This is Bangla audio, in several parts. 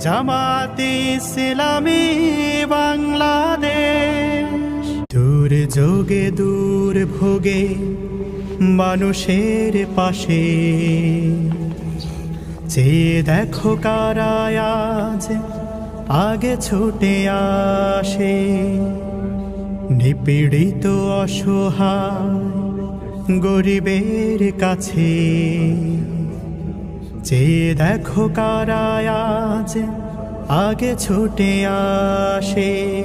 জামাতে ইসলামী বাংলাদেশ। দূর যোগে দূর ভোগে মানুষের পাশে। যে দেখো কারায় আজ আগে ছুটে আসে। নিপীড়িত, অসহায় গরিবের কাছে। চেয়ে দেখো কারায় আজ আগে ছুটে আসে।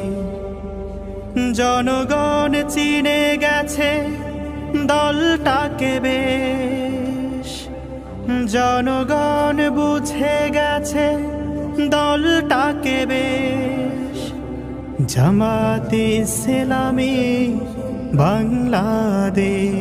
জনগণ চিনে গেছে দলটাকে বেশ। জনগণ বুঝে গেছে দলটাকে বেশ। জামাতে ইসলামী বাংলাদেশ।